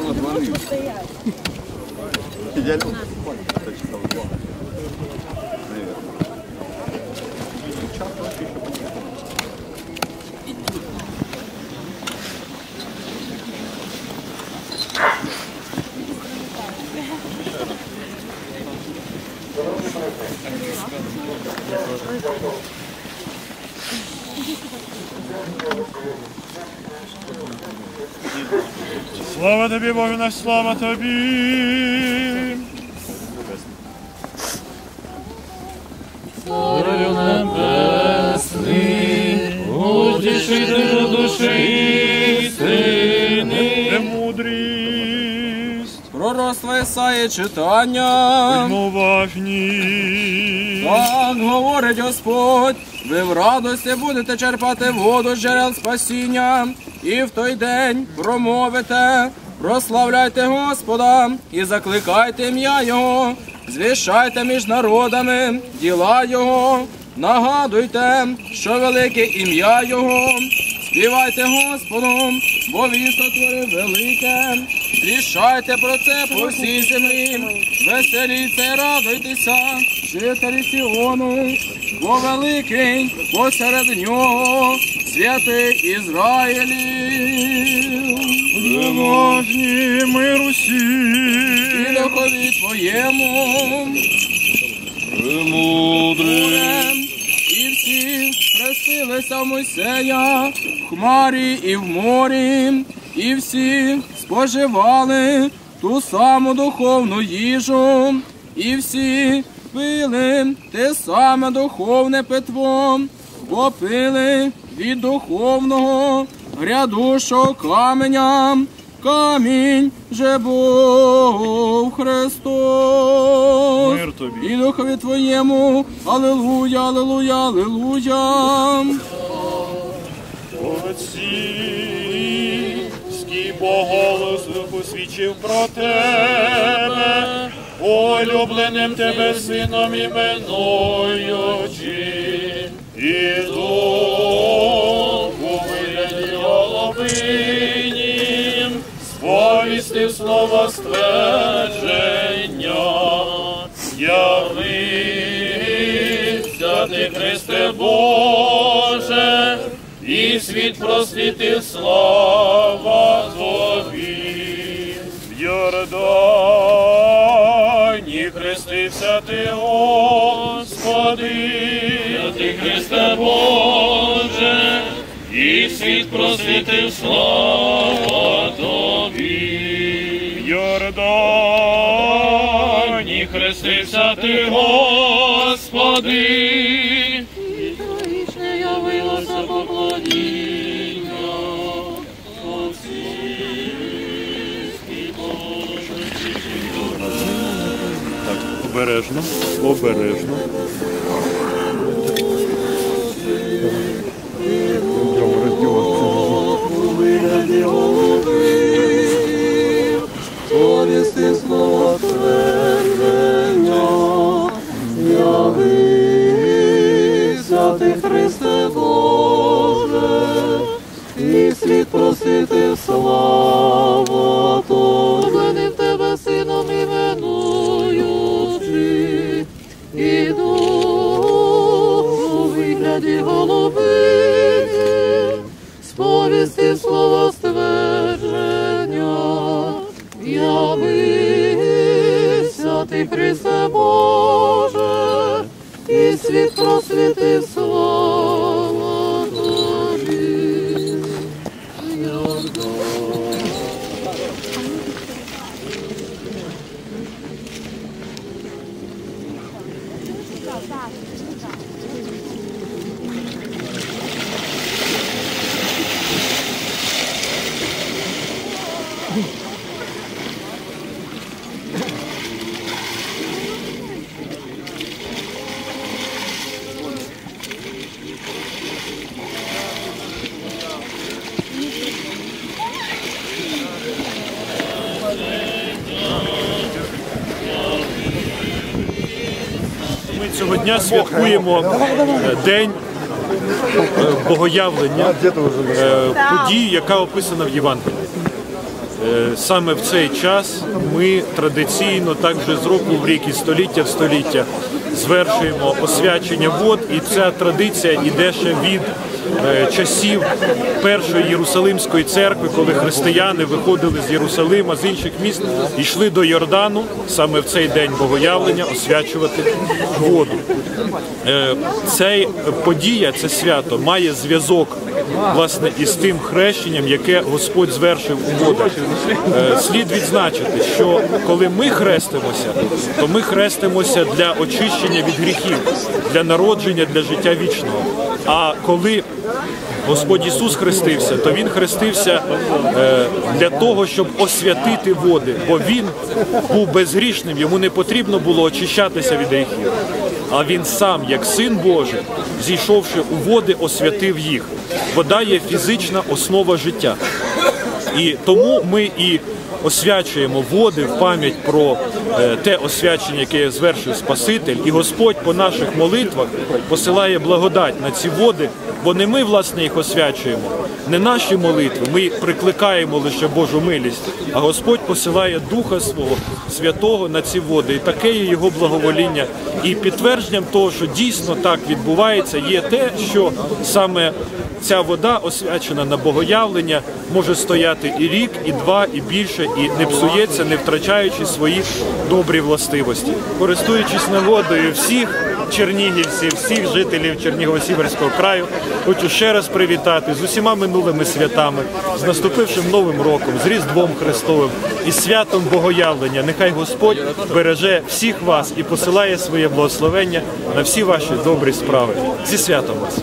мало воды. Сидели? Thank you. Слава тобі, Боже наш, слава тобі. Царю небесний, утішителю душі Пророцтво Ісаї читання. уважні. Так говорить Господь, ви в радості будете черпати воду з джерел спасіння, і в той день промовите, прославляйте Господа і закликайте ім'я Його, звіщайте між народами діла Його, нагадуйте, що велике ім'я Його, співайте Господу, бо Він сотворив велике, звіщайте про це по всій землі, веселіться радуйтеся, жителі Сіону, бо великий посеред нього святий Ізраїлів. Уважні мир І усім. духові твоєму Премудрість. і всі хрестилися в Мойсея, в хмарі і в морі, і всі споживали ту саму духовну їжу, і всі пили те саме духовне питво, бо пили від духовного грядущого каменя. Камінь же був Христос. Мир тобі. І духові твоєму. Аллилуйя, аллилуйя, аллилуйя. Отцівський поголосу посвідчив про тебе, улюбленим тебе сином іменуючи, і духу вигляді головині, сповістив слово ствердження, явився ти, Христе Боже, і світ просвітив слава Йордані хрестився ти, Господи, ти Христе Боже, і світ просвітив слава Тобі. Йордані хрестився ти, Господи, Обережно, обережно. Ти, Христе Боже, і світ просвітив слава голови, сповісти слова ствердження, явився ти, Христе Боже, і світ просвітив Ми цього дня святкуємо е, день е, богоявлення, подію, події, яка описана в Євангелії. Е, Саме в цей час ми традиційно, так вже з року в рік і століття в століття, звершуємо освячення вод, і ця традиція йде ще від е, часів першої Єрусалимської церкви, коли християни виходили з Єрусалима, з інших міст, і йшли до Йордану саме в цей день богоявлення освячувати воду. Е, Цей подія, це свято має зв'язок власне із тим хрещенням, яке Господь звершив у водах. Е, Слід відзначити, що коли ми хрестимося, то ми хрестимося для очищення від гріхів, для народження, для життя вічного. А коли Господь Ісус хрестився, то Він хрестився е, для того, щоб освятити води, бо Він був безгрішним, йому не потрібно було очищатися від гріхів. А він сам, як син Божий, зійшовши у води, освятив їх. Вода є фізична основа життя. І тому ми і освячуємо води в пам'ять про е, те освячення, яке звершив Спаситель, і Господь по наших молитвах посилає благодать на ці води, бо не ми власне їх освячуємо, не наші молитви. Ми прикликаємо лише Божу милість, а Господь посилає Духа свого святого на ці води. І таке є його благовоління. І підтвердженням того, що дійсно так відбувається, є те, що саме ця вода, освячена на богоявлення, може стояти і рік, і два, і більше, і не псується, не втрачаючи свої добрі властивості. Користуючись нагодою всіх чернігівців, всіх жителів Чернігово-Сіверського краю, хочу ще раз привітати з усіма минулими святами, з наступившим новим роком, з Різдвом Христовим і святом Богоявлення. Нехай Господь береже всіх вас і посилає своє благословення на всі ваші добрі справи. Зі святом вас!